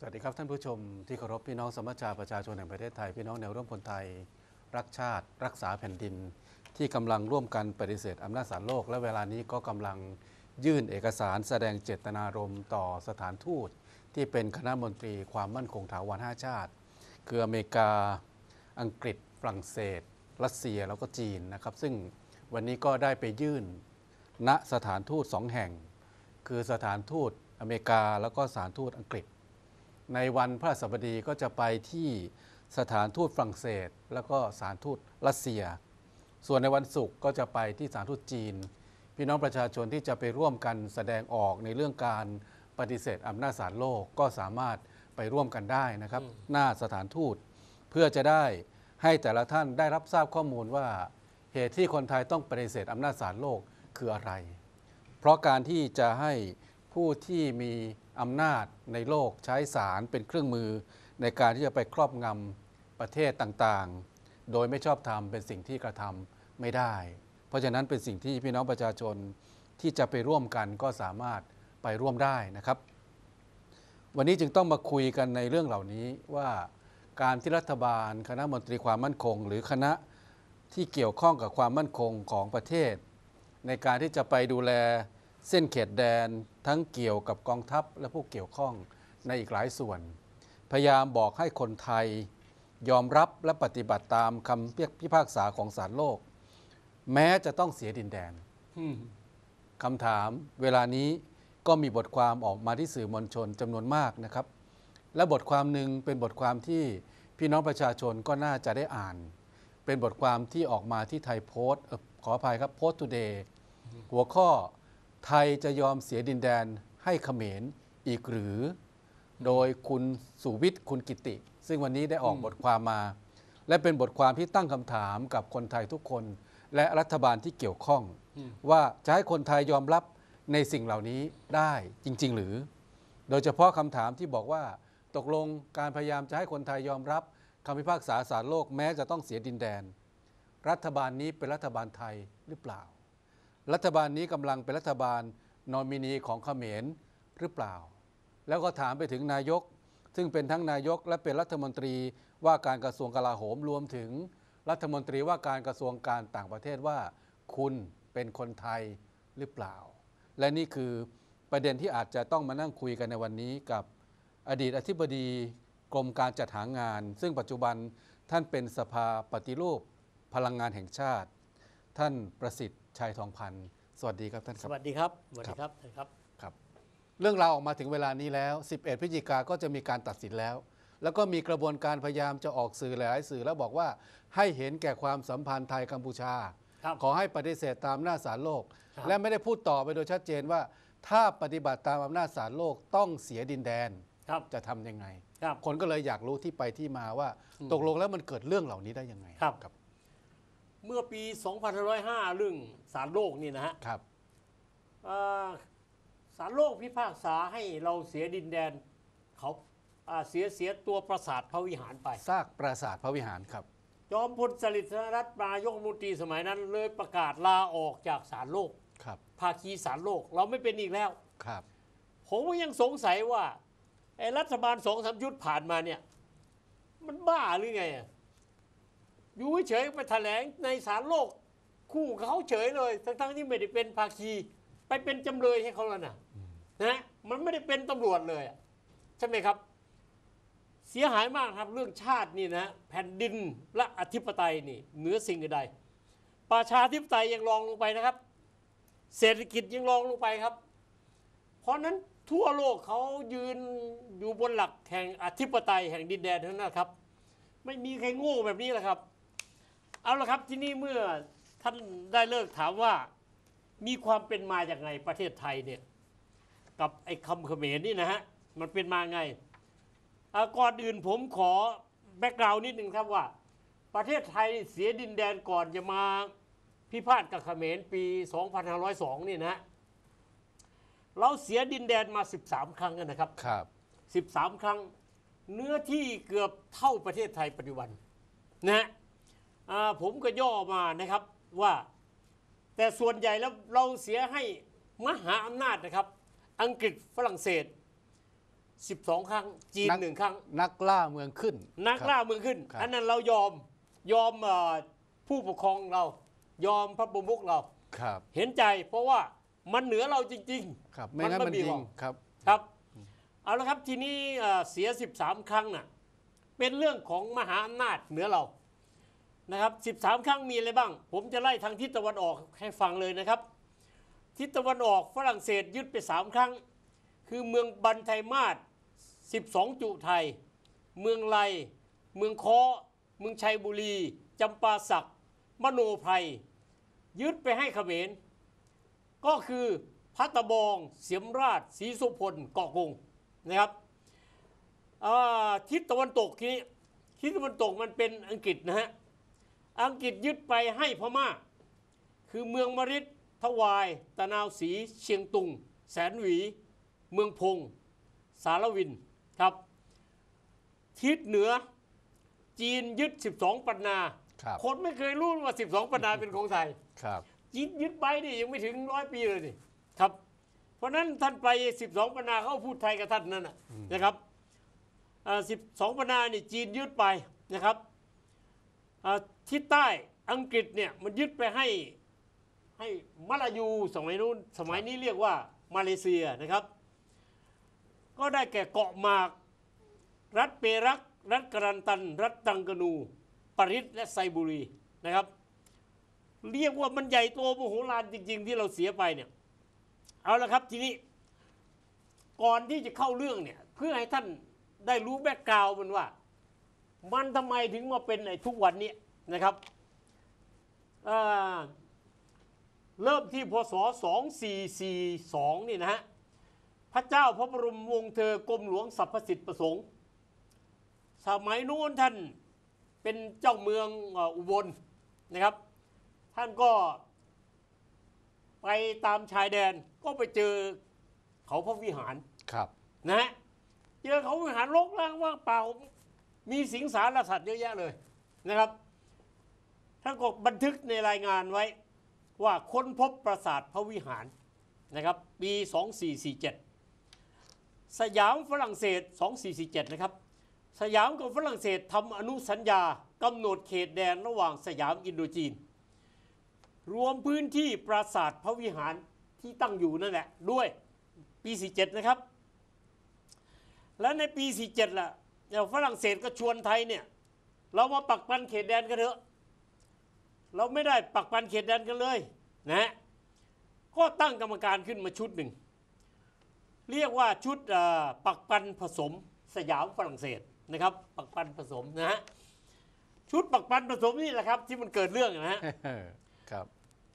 สวัสดีครับท่านผู้ชมที่เคารพพี่น้องสมัชชาประชาชนแห่งประเทศไทย พี่น้องแนวร่วมคนไทย รักชาติ รักษาแผ่นดิน ที่กำลังร่วมกันปฏิเสธอำนาจศาลโลก และเวลานี้ก็กำลังยื่นเอกสารแสดงเจตนารมณ์ต่อสถานทูต ที่เป็นคณะมนตรีความมั่นคงถาวรห้าชาติ คืออเมริกาอังกฤษ ฝรั่งเศส รัสเซียแล้วก็จีนนะครับ ซึ่งวันนี้ก็ได้ไปยื่นณสถานทูตสองแห่ง คือสถานทูตอเมริกาแล้วก็สถานทูตอังกฤษ ในวันพระสบดีก็จะไปที่สถานทูตฝรั่งเศส แล้วก็สถานทูตรัสเซีย ส่วนในวันศุกร์ก็จะไปที่สถานทูตจีน พี่น้องประชาชนที่จะไปร่วมกันแสดงออกในเรื่องการปฏิเสธอำนาจศาลโลกก็สามารถไปร่วมกันได้นะครับ หน้าสถานทูต เพื่อจะได้ให้แต่ละท่านได้รับทราบข้อมูลว่า เหตุที่คนไทยต้องปฏิเสธอำนาจศาลโลกคืออะไร เพราะการที่จะให้ผู้ที่มี อำนาจในโลกใช้สารเป็นเครื่องมือในการที่จะไปครอบงำประเทศต่างๆ โดยไม่ชอบธรรมเป็นสิ่งที่กระทำไม่ได้ เพราะฉะนั้นเป็นสิ่งที่พี่น้องประชาชนที่จะไปร่วมกันก็สามารถไปร่วมได้นะครับ วันนี้จึงต้องมาคุยกันในเรื่องเหล่านี้ว่าการที่รัฐบาล คณะมนตรีความมั่นคง หรือคณะที่เกี่ยวข้องกับความมั่นคงของประเทศ ในการที่จะไปดูแล เส้นเขตแดนทั้งเกี่ยวกับกองทัพและผู้เกี่ยวข้องในอีกหลายส่วน พยายามบอกให้คนไทย ยอมรับและปฏิบัติตามคำพิพากษาของศาลโลก แม้จะต้องเสียดินแดนคำถามเวลานี้ก็มีบทความออกมาที่สื่อมวลชนจำนวนมากนะครับ และบทความหนึ่งเป็นบทความที่พี่น้องประชาชนก็น่าจะได้อ่าน เป็นบทความที่ออกมาที่ไทยโพสต์ขออภัยครับโพสต์ทูเดย์หัวข้อ ไทยจะยอมเสียดินแดนให้เขมรอีกหรือ โดยคุณสุวิทย์คุณกิติ ซึ่งวันนี้ได้ออกบทความมา และเป็นบทความที่ตั้งคำถามกับคนไทยทุกคน และรัฐบาลที่เกี่ยวข้อง ว่าจะให้คนไทยยอมรับในสิ่งเหล่านี้ได้จริง ๆ หรือ โดยเฉพาะคำถามที่บอกว่า ตกลงการพยายามจะให้คนไทยยอมรับคำพิพากษาศาลโลกแม้จะต้องเสียดินแดน รัฐบาลนี้เป็นรัฐบาลไทยหรือเปล่า รัฐบาลนี้กำลังเป็นรัฐบาลนอมินีของเขมรหรือเปล่า แล้วก็ถามไปถึงนายก ซึ่งเป็นทั้งนายกและเป็นรัฐมนตรีว่าการกระทรวงกลาโหมรวมถึงรัฐมนตรีว่าการกระทรวงการต่างประเทศว่า คุณเป็นคนไทยหรือเปล่า และนี่คือประเด็นที่อาจจะต้องมานั่งคุยกันในวันนี้กับอดีตอธิบดีกรมการจัดหางาน ซึ่งปัจจุบันท่านเป็นสภาปฏิรูปพลังงานแห่งชาติ ท่านประสิทธิ์ ชัยทองพันธ์สวัสดีครับท่านคสรับ วัสดีครับ สวัสดีครับท่านครับ ครับเรื่องราวออกมาถึงเวลานี้แล้ว 11 พฤศจิกาก็จะมีการตัดสินแล้ว แล้วก็มีกระบวนการพยายามจะออกสื่อหลายๆสื่อแล้วบอกว่าให้เห็นแก่ความสัมพันธ์ไทยกัมพูชา ครับขอให้ปฏิเสธตามอำนาจศาลโลก ครับ และไม่ได้พูดต่อไปโดยชัดเจนว่า ถ้าปฏิบัติตามอำนาจศาลโลกต้องเสียดินแดนครับ จะทำยังไง ครับ คนก็เลยอยากรู้ที่ไปที่มาว่าอืมตกลงแล้วมันเกิดเรื่องเหล่านี้ได้ยังไงครับ ครับ เมื่อปี2505เรื่องสารโลกนี่นะฮะครับเอ่อสารโลกพิพากษาให้เราเสียดินแดนเขาอ่าเสียเสียตัวปราสาทพระวิหารไป ซากปราสาทพระวิหารครับ จอมพลสฤษดิ์ธนรัตน์นายกรัฐมนตรีสมัยนั้น เลยประกาศลาออกจากสารโลก ครับภาคีสารโลกเราไม่เป็นอีกแล้ว ครับ ผมก็ยังสงสัยว่าไอ้รัฐบาลสองสามยุทธผ่านมาเนี่ย มันบ้าหรือไงอะ อยู่เฉยๆไปแถลงในศาลโลกคู่กับเขาเฉยเลย ทั้งๆที่ไม่ได้เป็นภาคี ไปเป็นจำเลยให้เขาแล้วนะนะมันไม่ได้เป็นตำรวจเลยอะใช่ไหมครับ เสียหายมากครับเรื่องชาตินี่นะแผ่นดินและอธิปไตยนี่เหนือสิ่งอื่นใดประชาธิปไตยยังรองลงไปนะครับ เศรษฐกิจยังรองลงไปครับ เพราะฉะนั้นทั่วโลกเขายืนอยู่บนหลักแห่งอธิปไตยแห่งดินแดนเท่านั้นนะครับ ไม่มีใครโง่แบบนี้แหละครับ เอาละครับที่นี่เมื่อท่านได้เลิกถามว่ามีความเป็นมาอย่างไงประเทศไทยเนี่ยกับไอ้คำเขมรนี่นะฮะมันเป็นมาไงอ่าก่อนอื่นผมขอแบ็กกราวน์นิดหนึ่งครับว่า ประเทศไทยเสียดินแดนก่อนจะมาพิพาทกับเขมรปี 2502 นี่นะฮะเราเสียดินแดนมา 13 ครั้งกันนะครับครับ 13 ครั้ง เนื้อที่เกือบเท่าประเทศไทยปัจจุบันนะฮะอ่า ผมก็ย่อมานะครับว่า แต่ส่วนใหญ่แล้วเราเสียให้มหาอำนาจนะครับ อังกฤษฝรั่งเศส 12 ครั้ง จีนนักหนึ่งครั้ง นักล่าเมืองขึ้น นักครับล่าเมืองขึ้นครับอันนั้นเรายอมยอมเอ่อผู้ปกครองเรา ยอมพระประมุขเราครับเห็นใจเพราะว่ามันเหนือเราจริงๆครับไม่งั้นมันมันไม่มียิหรงอกครับครับ เอาละครับทีนี้เอ่อเสีย 13 ครั้งน่ะเป็นเรื่องของมหาอำนาจเหนือเรา นะครับ13 ครั้งมีอะไรบ้าง ผมจะไล่ทางทิศตะวันออกให้ฟังเลยนะครับ ทิศตะวันออกฝรั่งเศสยึดไป 3 ครั้ง คือเมืองบันไทมาศ12 จุไทย เมืองไลเมืองคาะเมืองชัยบุรีจำปาสักมโนไพรยึดไปให้เขมร ก็คือพัตตะบอง เสียมราชศรีสุพลเกาะกงนะครับทิศตะวันตกนี้ทิศตะวันตกมันเป็นอังกฤษนะฮะ อังกฤษยึดไปให้พม่า คือเมืองมริดทวาย ตะนาวศรีเชียงตุง แสนหวี เมืองพง สารวินครับ ทิศเหนือจีนยึด 12 ปันนา ครับคนไม่เคยรู้ว่า 12 ปันนาเป็นของไทย ครับยึดยึดไปนี่ยังไม่ถึงร้อยปีเลยนี่ครับ เพราะฉะนั้นท่านไป 12 ปันนาเขาพูดไทยกับท่านนั่นนะนะครับสิบสองปันนานี่จีนยึดไปนะครับอ่า ทิศใต้อังกฤษเนี่ยมันยึดไปให้ให้มาลายูสมัยนู้นสมัยนี้เรียกว่ามาเลเซียนะครับ ก็ได้แก่เกาะหมาก รัฐเปรัก รัฐกรันตัน รัฐตังกานูปาริสและไซบุรีนะครับ เรียกว่ามันใหญ่โตมโหฬารจริง ๆ ที่เราเสียไปเนี่ยเอาละครับทีนี้ก่อนที่จะเข้าเรื่องเนี่ยเพื่อให้ท่านได้รู้แบ็กกราวมันว่า มันทำไมถึงมาเป็นไอ้ทุกวันนี้ นะครับอ่าเริ่มที่พศ 2442 นี่นะฮะ พระเจ้าพระบรมวงศ์เธอกรมหลวงสรรพสิทธิประสงค์ สมัยนู้นท่านเป็นเจ้าเมืองเอ่ออุบลนะครับ ท่านก็ไปตามชายแดนก็ไปเจอเขาพระวิหารครับนะฮะเจอเขาวิหารรกร้างว่างเปล่ามีสิงสารสัตว์เยอะแยะเลยนะครับ ท่านก็บันทึกในรายงานไว้ว่าค้นพบปราสาทพระวิหารนะครับปี 2447 สยามฝรั่งเศส 2447 นะครับ สยามกับฝรั่งเศสทำอนุสัญญากำหนดเขตแดนระหว่างสยามอินโดจีน รวมพื้นที่ปราสาทพระวิหารที่ตั้งอยู่นั่นแหละด้วยปี 47 นะครับ แล้วในปี 47ล่ะเดี๋ยวฝรั่งเศสก็ชวนไทยเนี่ย เรามาปักปันเขตแดนกันเถอะ เราไม่ได้ปักปันเขตแดนกันเลยนะฮะก็ตั้งกรรมการขึ้นมาชุดหนึ่ง เรียกว่าชุดเอ่อปักปันผสมสยามฝรั่งเศสนะครับ ปักปันผสมนะฮะชุดปักปันผสมนี่แหละครับ ที่มันเกิดเรื่องนะฮะครับ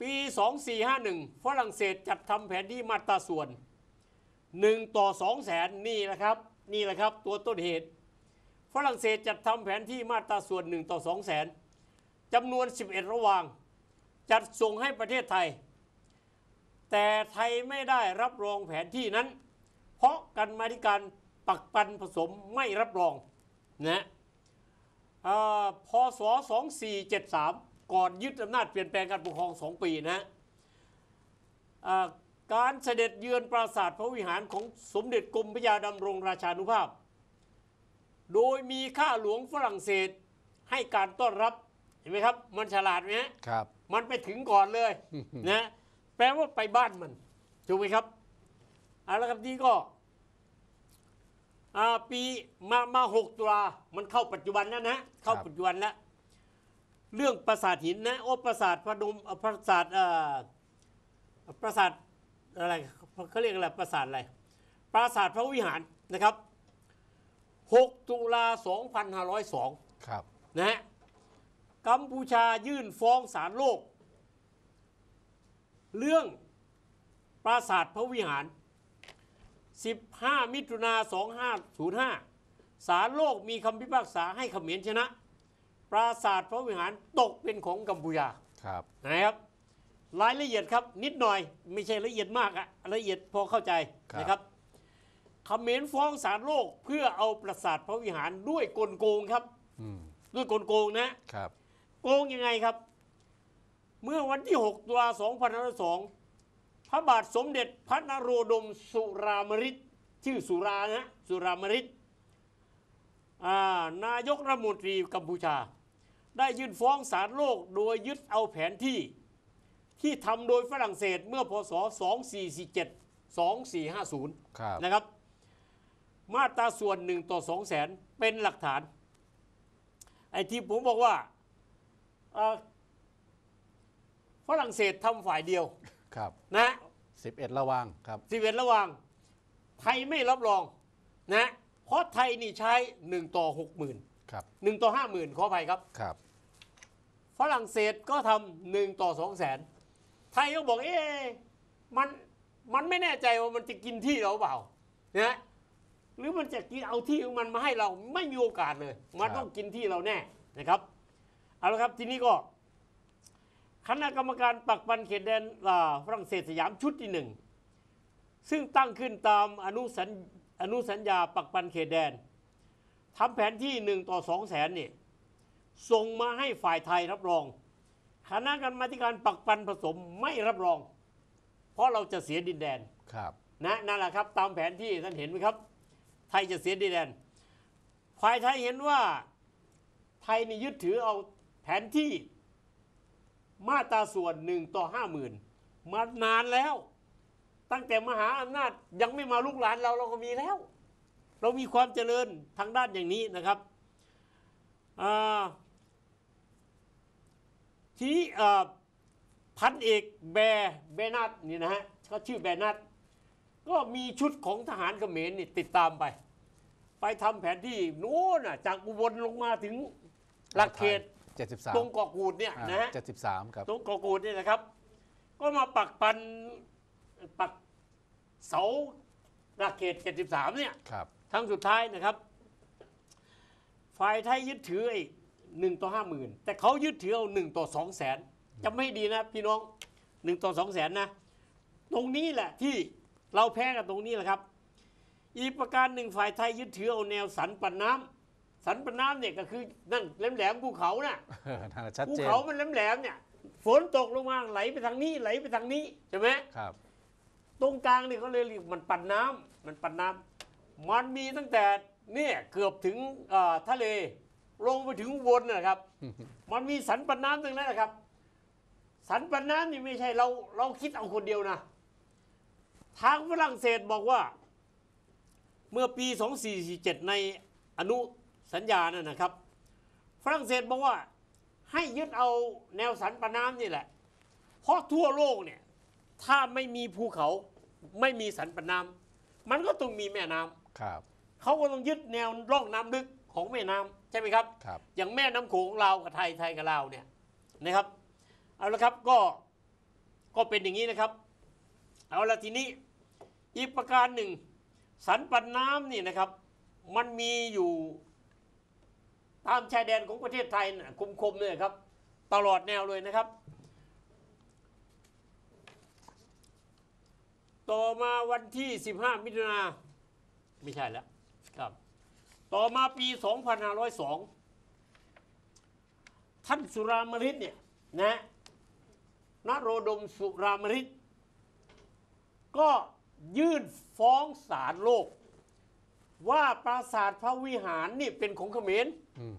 ปี 2451 ฝรั่งเศสจัดทำแผนที่มาตราส่วน 1 ต่อ 2 แสนนี่แหละครับ นี่แหละครับ ตัวต้นเหตุ ฝรั่งเศสจัดทำแผนที่มาตราส่วน 1 ต่อ 2 แสน จำนวน 11 ระหว่าง จัดส่งให้ประเทศไทย แต่ไทยไม่ได้รับรองแผนที่นั้น เพราะกันมาธิการปักปันผสมไม่รับรองนะอ่าพศ 2473 ก่อนยึดอำนาจเปลี่ยนแปลงการปกครอง 2 ปีนะการเสด็จเยือนปราสาทพระวิหารของสมเด็จกรมพระยาดำรงราชานุภาพ โดยมีข้าหลวงฝรั่งเศสให้การต้อนรับ เห็นไหมครับ มันฉลาดไหมฮะครับ มันไปถึงก่อนเลยนะแปลว่าไปบ้านมันถูกไหมครับเอาละครับนี่ก็อ่าปีมามาหกตุลามันเข้าปัจจุบันแล้วนะเข้าครับปัจจุบันแล้ว เรื่องปราสาทหินนะโอ้ปราสาทพนมเอ่อปราสาทเอ่อปราสาทอะไรเขาเรียกอะไรปราสาทอะไรปราสาทพระวิหารนะครับ 6 ตุลา 2502 ครับ นะฮะ กัมพูชายื่นฟ้องศาลโลก เรื่องปราสาทพระวิหาร 15 มิถุนา2505 ศาลโลกมีคำพิพากษาให้เขมรชนะ ปราสาทพระวิหารตกเป็นของกัมพูชาครับนะครับ รายละเอียดครับนิดหน่อยไม่ใช่ละเอียดมากอะละเอียดพอเข้าใจนะครับเขมรฟ้องศาลโลกเพื่อเอาปราสาทพระวิหารด้วยกลโกงครับอืมด้วยกลโกงนะครับ โกงยังไงครับ เมื่อวันที่ 6 ตุลา2502พระบาทสมเด็จพระนโรดมสุรามริตชื่อสุรานะสุรามริตอ่านายกรัฐมนตรีกัมพูชา ได้ยื่นฟ้องศาลโลกโดยยึดเอาแผนที่ ที่ทำโดยฝรั่งเศสเมื่อพศ 2447 2450ครับนะครับ มาตราส่วนหนึ่งต่อสองแสนเป็นหลักฐาน ไอ้ที่ผมบอกว่าเอ่อ ฝรั่งเศสทำฝ่ายเดียวครับนะ11ระวังครับสิเวตระหว่างไทยไม่รับรองนะเพราะไทยนี่ใช้1ต่อ60,000ครับ1ต่อ50,000ขออภัยครับครับ ฝรั่งเศสก็ทำหนึ่งต่อสองแสนไทยก็บอกเอ๊ะมันมันไม่แน่ใจว่ามันจะกินที่เราเปล่านะหรือมันจะกินเอาที่ของมันมาให้เราไม่มีโอกาสเลย มันครับต้องกินที่เราแน่นะครับ เอาละครับทีนี้ก็คณะกรรมการปักปันเขตแดนอ่าฝรั่งเศสสยามชุดที่หนึ่งซึ่งตั้งขึ้นตามอนุสัญอนุสัญญาปักปันเขตแดนทำแผนที่หนึ่งต่อสองแสนเนี่ยส่งมาให้ฝ่ายไทยรับรอง คณะกรรมาธิการปักปันผสมไม่รับรอง เพราะเราจะเสียดินแดนครับนะนั่นแหละครับ ตามแผนที่ท่านเห็นไหมครับ ไทยจะเสียดินแดน ฝ่ายไทยเห็นว่าไทยนี่ยึดถือเอาแผ นที่มาตราส่วนหนึ่งต่อห้าหมื่นมานานแล้ว ตั้งแต่มหาอำนาจยังไม่มาลุกหลานเราเราก็มีแล้ว เรามีความเจริญทางด้านอย่างนี้นะครับทีนี้พันเอกแบร์แบรนัทนี่นะฮะเขาชื่อแบรนัทก็มีชุดของทหารเขมรนี่ติดตามไป ไปทำแผนที่โน้นจากอุบลลงมาถึงหลักเขต 73 ตรงเกาะกูดเนี่ยอ่านะฮะ73 ครับ ตรงเกาะกูดเนี่ยนะครับ ก็มาปักปันปักเสาหลักเขต 73 เนี่ยครับครั้งสุดท้ายนะครับ ฝ่ายไทยยึดถือไอ้หนึ่งต่อห้าหมื่นแต่เขายึดถือเอาหนึ่งต่อสองแสนจำไม่ดีนะ พี่น้องหนึ่งต่อสองแสนนะ ตรงนี้แหละที่เราแพ้กันตรงนี้แหละครับ อีกประการหนึ่งฝ่ายไทยยึดถือเอาแนวสันปันน้ำ สันปันน้ำเนี่ยก็คือนั่นแหลมๆภูเขาน่ะเออนั่นนะชัดภูเจนเขามันแหลมๆเนี่ย ฝนตกลงมาไหลไปทางนี้ไหลไปทางนี้ใช่ไหมครับ ตรงกลางเนี่ยเขาเลยเรียกมันปันน้ำมันปันน้ำมันมีตั้งแต่เนี่ยเกือบถึงเอ่อทะเล ลงไปถึงอุบนนะครับ มันมีสันปันน้ำตรงนั้นนะครับ สันปันน้ำนี่ไม่ใช่เราเราคิดเอาคนเดียวนะ ทางฝรั่งเศสบอกว่า เมื่อปี 2447 ในอนุ สัญญานั่นนะครับ ฝรั่งเศสบอกว่าให้ยึดเอาแนวสันปันน้ำนี่แหละ เพราะทั่วโลกเนี่ยถ้าไม่มีภูเขาไม่มีสันปันน้ำมันก็ต้องมีแม่น้ำครับเขาก็ต้องยึดแนวร่องน้ำลึกของแม่น้ำใช่ไหมครับครับ อย่างแม่น้ำโขงลาวกับไทยไทยกับลาวเนี่ยนะครับเอาละครับก็ก็เป็นอย่างนี้นะครับ เอาละทีนี้อีกประการหนึ่ง สันปันน้ำนี่นะครับ มันมีอยู่ ตามชายแดนของประเทศไทยนะคุมๆเลยครับ ตลอดแนวเลยนะครับ ต่อมาวันที่ 15 มิถุนาไม่ใช่แล้วครับ ต่อมาปี 2502 ท่านสุรามริตเนี่ยนะนโรดมสุรามริตก็ยื่นฟ้องศาลโลก ว่าปราสาทพระวิหารนี่เป็นของเขมรอืม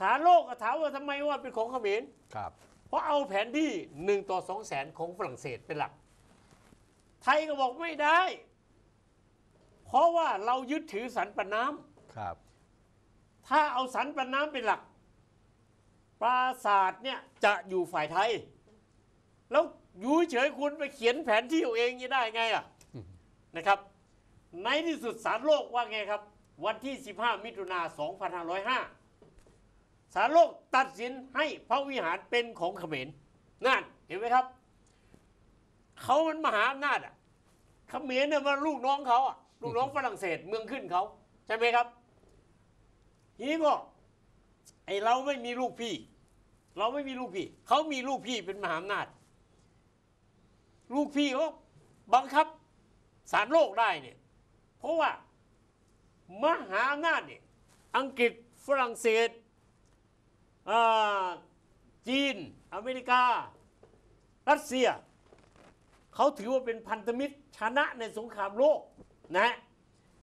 ศาลโลกก็ถามว่าทำไมว่าเป็นของเขมรครับเพราะเอาแผนที่หนึ่งต่อสองแสนของฝรั่งเศสเป็นหลัก ไทยก็บอกไม่ได้ เพราะว่าเรายึดถือสันปะน้ำครับ ถ้าเอาสันปะน้ำเป็นหลัก ปราสาทเนี่ยจะอยู่ฝ่ายไทย แล้วอยู่เฉยๆคุณไปเขียนแผนที่เอาเองจะได้ไงอะอืมนะครับ ในที่สุดศาลโลกว่าไงครับ วันที่ 15 มิถุนา2505ศาลโลกตัดสินให้พระวิหารเป็นของเขมรนั่นเห็นไหมครับ เขามันมหาอำนาจอะเขมรเนี่ยมันลูกน้องเขาอะลูกน้องฝรั่งเศสเมืองขึ้นเขาใช่ไหมครับทีนี้ก็ไอเราไม่มีลูกพี่ เราไม่มีลูกพี่ เขามีลูกพี่เป็นมหาอำนาจ ลูกพี่เขาบังคับสารโลกได้เนี่ย เพราะว่ามหาอำนาจเนี่ยอังกฤษฝรั่งเศสจีน อเมริกา รัสเซีย เขาถือว่าเป็นพันธมิตรชนะในสงครามโลกนะฮะ